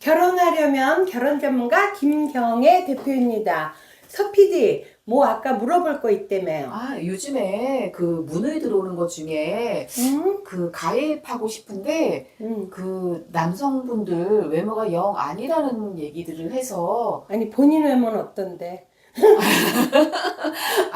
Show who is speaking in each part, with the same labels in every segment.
Speaker 1: 결혼하려면 결혼 전문가 김경애 대표입니다. 서PD, 뭐 아까 물어볼 거 있다며요.
Speaker 2: 아, 요즘에 그 문의 들어오는 것 중에
Speaker 1: 응?
Speaker 2: 그 가입하고 싶은데
Speaker 1: 응.
Speaker 2: 그 남성분들 외모가 영 아니라는 얘기들을 해서
Speaker 1: 아니 본인 외모는 어떤데?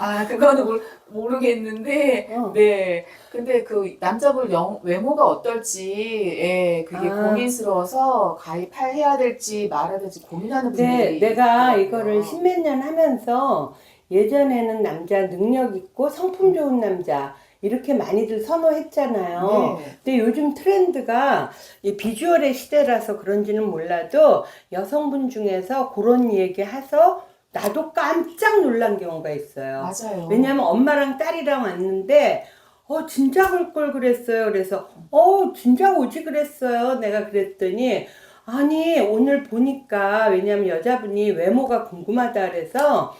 Speaker 2: 아, 그- 그거는 모르, 모르겠는데
Speaker 1: 어.
Speaker 2: 네 근데 그 남자분 영, 외모가 어떨지 예 그게
Speaker 1: 아.
Speaker 2: 고민스러워서 가입해야 될지 말아야 될지 고민하는
Speaker 1: 네,
Speaker 2: 분들이
Speaker 1: 내가
Speaker 2: 있더라고요.
Speaker 1: 이거를 십몇 년 하면서 예전에는 남자 능력 있고 성품 좋은 남자 이렇게 많이들 선호했잖아요.
Speaker 2: 네.
Speaker 1: 근데 요즘 트렌드가 이 비주얼의 시대라서 그런지는 몰라도 여성분 중에서 그런 얘기 해서 나도 깜짝 놀란 경우가 있어요.
Speaker 2: 맞아요.
Speaker 1: 왜냐면 엄마랑 딸이랑 왔는데 어 진짜 올걸 그랬어요. 그래서 어 진짜 오지 그랬어요. 내가 그랬더니 아니 오늘 보니까 왜냐면 여자분이 외모가 궁금하다 그래서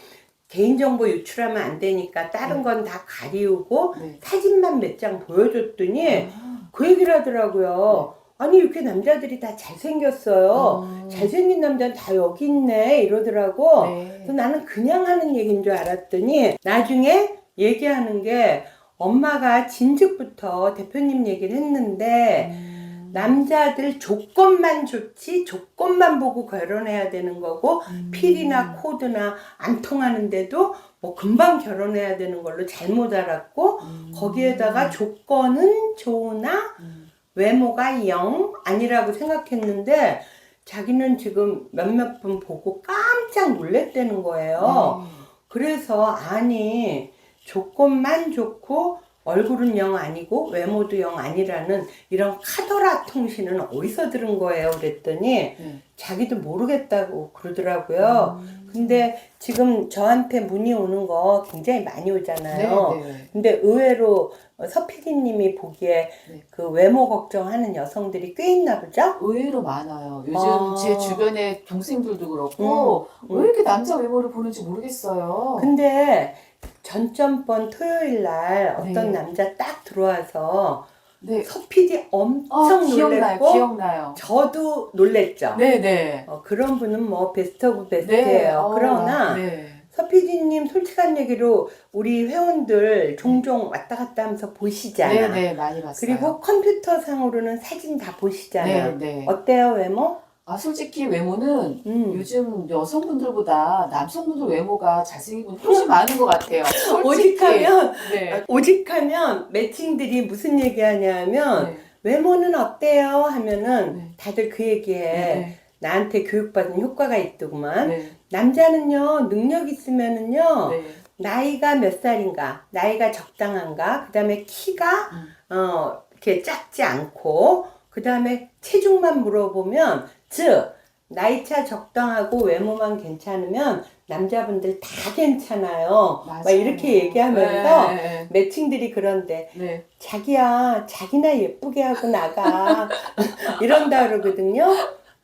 Speaker 1: 개인정보 유출하면 안 되니까 다른
Speaker 2: 네.
Speaker 1: 건다 가리우고
Speaker 2: 네.
Speaker 1: 사진만 몇 장 보여줬더니
Speaker 2: 아,
Speaker 1: 그 얘기를 하더라고요. 아니 이렇게 남자들이 다 잘생겼어요.
Speaker 2: 음.
Speaker 1: 잘생긴 남자는 다 여기 있네 이러더라고.
Speaker 2: 네.
Speaker 1: 그래서 나는 그냥 하는 얘기인 줄 알았더니 나중에 얘기하는 게 엄마가 진즉부터 대표님 얘기를 했는데
Speaker 2: 음.
Speaker 1: 남자들 조건만 좋지 조건만 보고 결혼해야 되는 거고
Speaker 2: 음.
Speaker 1: 필이나 코드나 안 통하는데도 뭐 금방 결혼해야 되는 걸로 잘못 알았고
Speaker 2: 음.
Speaker 1: 거기에다가 조건은 좋으나
Speaker 2: 음.
Speaker 1: 외모가 영 아니라고 생각했는데 자기는 지금 몇몇 분 보고 깜짝 놀랬다는 거예요.
Speaker 2: 네.
Speaker 1: 그래서 아니 조건만 좋고 얼굴은 영 아니고 외모도 영 아니라는 이런 카더라 통신은 어디서 들은 거예요? 그랬더니
Speaker 2: 네.
Speaker 1: 자기도 모르겠다고 그러더라고요.
Speaker 2: 음.
Speaker 1: 근데 지금 저한테 문의 오는 거 굉장히 많이 오잖아요.
Speaker 2: 네, 네.
Speaker 1: 근데 의외로 서 PD님이 보기에
Speaker 2: 네.
Speaker 1: 그 외모 걱정하는 여성들이 꽤 있나 보죠?
Speaker 2: 의외로 많아요. 요즘
Speaker 1: 아.
Speaker 2: 제 주변에 동생들도 그렇고
Speaker 1: 음,
Speaker 2: 왜 이렇게 남자 외모를 보는지 모르겠어요.
Speaker 1: 근데 전전번 토요일 날 어떤
Speaker 2: 네.
Speaker 1: 남자 딱 들어와서
Speaker 2: 네.
Speaker 1: 서 PD
Speaker 2: 아,
Speaker 1: 엄청
Speaker 2: 기억나요.
Speaker 1: 놀랬고
Speaker 2: 기억나요.
Speaker 1: 저도 놀랬죠.
Speaker 2: 네네.
Speaker 1: 어, 그런 분은 뭐 베스트 오브 베스트예요.
Speaker 2: 어,
Speaker 1: 그러나
Speaker 2: 네.
Speaker 1: 서 PD님 솔직한 얘기로 우리 회원들 종종 왔다 갔다 하면서 보시잖아.
Speaker 2: 네네 많이 봤어요.
Speaker 1: 그리고 컴퓨터 상으로는 사진 다 보시잖아요.
Speaker 2: 네네.
Speaker 1: 어때요 외모?
Speaker 2: 아 솔직히 외모는
Speaker 1: 음.
Speaker 2: 요즘 여성분들보다 남성분들 외모가 잘생긴 분 훨씬 많은 것 같아요. 솔직히.
Speaker 1: 오직하면
Speaker 2: 네.
Speaker 1: 오직하면 매칭들이 무슨 얘기하냐면
Speaker 2: 네.
Speaker 1: 외모는 어때요 하면은
Speaker 2: 네.
Speaker 1: 다들 그 얘기해
Speaker 2: 네.
Speaker 1: 나한테 교육받은 효과가 있더구만
Speaker 2: 네.
Speaker 1: 남자는요 능력 있으면은요
Speaker 2: 네.
Speaker 1: 나이가 몇 살인가 나이가 적당한가 그 다음에 키가
Speaker 2: 음.
Speaker 1: 어 이렇게 작지 않고 그 다음에 체중만 물어보면 즉 나이차 적당하고 외모만 괜찮으면 남자분들 다 괜찮아요 막
Speaker 2: 맞아요.
Speaker 1: 이렇게 얘기하면서
Speaker 2: 네.
Speaker 1: 매칭들이 그런데
Speaker 2: 네.
Speaker 1: 자기야 자기나 예쁘게 하고 나가 이런다 그러거든요.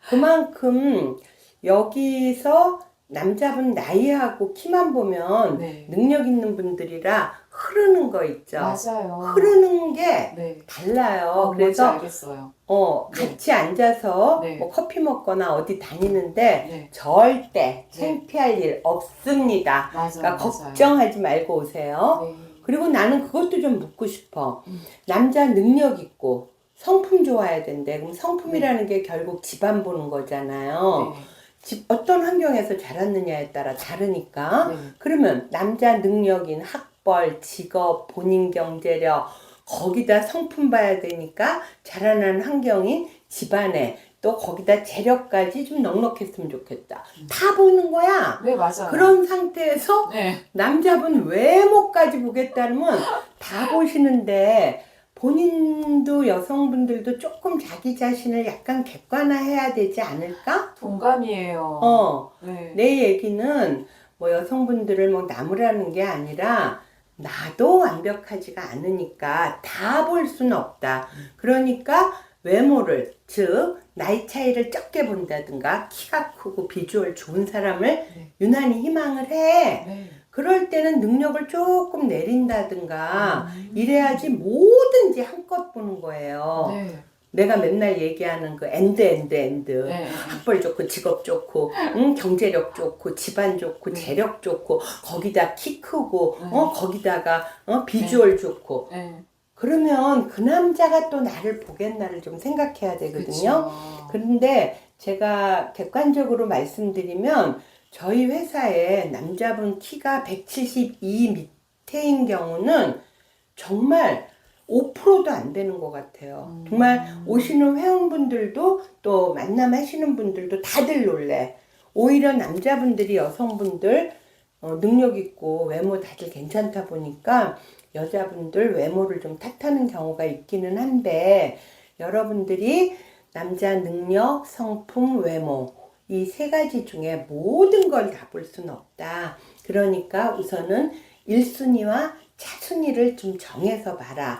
Speaker 1: 그만큼 여기서 남자분 나이하고 키만 보면
Speaker 2: 네.
Speaker 1: 능력 있는 분들이라 흐르는 거 있죠.
Speaker 2: 맞아요.
Speaker 1: 흐르는 게
Speaker 2: 네.
Speaker 1: 달라요.
Speaker 2: 어,
Speaker 1: 그래서
Speaker 2: 알겠어요.
Speaker 1: 어
Speaker 2: 네.
Speaker 1: 같이 앉아서
Speaker 2: 네.
Speaker 1: 뭐 커피 먹거나 어디 다니는데
Speaker 2: 네.
Speaker 1: 절대 창피할 일 없습니다.
Speaker 2: 맞아요.
Speaker 1: 그러니까
Speaker 2: 맞아요.
Speaker 1: 걱정하지 말고 오세요.
Speaker 2: 네.
Speaker 1: 그리고 나는 그것도 좀 묻고 싶어.
Speaker 2: 음.
Speaker 1: 남자 능력 있고 성품 좋아야 된대. 그럼 성품이라는
Speaker 2: 네.
Speaker 1: 게 결국 집안 보는 거잖아요.
Speaker 2: 네.
Speaker 1: 집 어떤 환경에서 자랐느냐에 따라 다르니까.
Speaker 2: 네.
Speaker 1: 그러면 남자 능력인 학 벌, 직업, 본인 경제력 거기다 성품 봐야 되니까 자라난 환경인 집안에 또 거기다 재력까지 좀 넉넉했으면 좋겠다.
Speaker 2: 음.
Speaker 1: 다 보는 거야.
Speaker 2: 네, 맞아요.
Speaker 1: 그런 상태에서
Speaker 2: 네.
Speaker 1: 남자분 외모까지 보겠다면 다 보시는데 본인도 여성분들도 조금 자기 자신을 약간 객관화해야 되지 않을까?
Speaker 2: 동감이에요.
Speaker 1: 어,
Speaker 2: 네.
Speaker 1: 내 얘기는 뭐 여성분들을 뭐 나무라는 게 아니라 나도 완벽하지가 않으니까 다 볼 수는 없다. 그러니까 외모를 즉 나이 차이를 적게 본다든가 키가 크고 비주얼 좋은 사람을
Speaker 2: 네.
Speaker 1: 유난히 희망을 해.
Speaker 2: 네.
Speaker 1: 그럴 때는 능력을 조금 내린다든가
Speaker 2: 음.
Speaker 1: 이래야지 뭐든지 한껏 보는 거예요.
Speaker 2: 네.
Speaker 1: 내가 맨날 얘기하는 그 엔드 엔드 엔드.
Speaker 2: 네.
Speaker 1: 학벌 좋고 직업 좋고 응, 경제력 좋고 집안 좋고
Speaker 2: 네.
Speaker 1: 재력 좋고 거기다 키 크고
Speaker 2: 네.
Speaker 1: 어 거기다가 어 비주얼 좋고
Speaker 2: 네.
Speaker 1: 그러면 그 남자가 또 나를 보겠나를 좀 생각해야 되거든요.
Speaker 2: 그쵸.
Speaker 1: 그런데 제가 객관적으로 말씀드리면 저희 회사에 남자분 키가 172 밑에인 경우는 정말 5%도 안 되는 것 같아요.
Speaker 2: 음.
Speaker 1: 정말 오시는 회원분들도 또 만남하시는 분들도 다들 놀래. 오히려 남자분들이 여성분들 어, 능력 있고 외모 다들 괜찮다 보니까 여자분들 외모를 좀 탓하는 경우가 있기는 한데 여러분들이 남자 능력, 성품, 외모 이 세 가지 중에 모든 걸 다 볼 수는 없다. 그러니까 우선은 1순위와 차순위를 좀 정해서 봐라.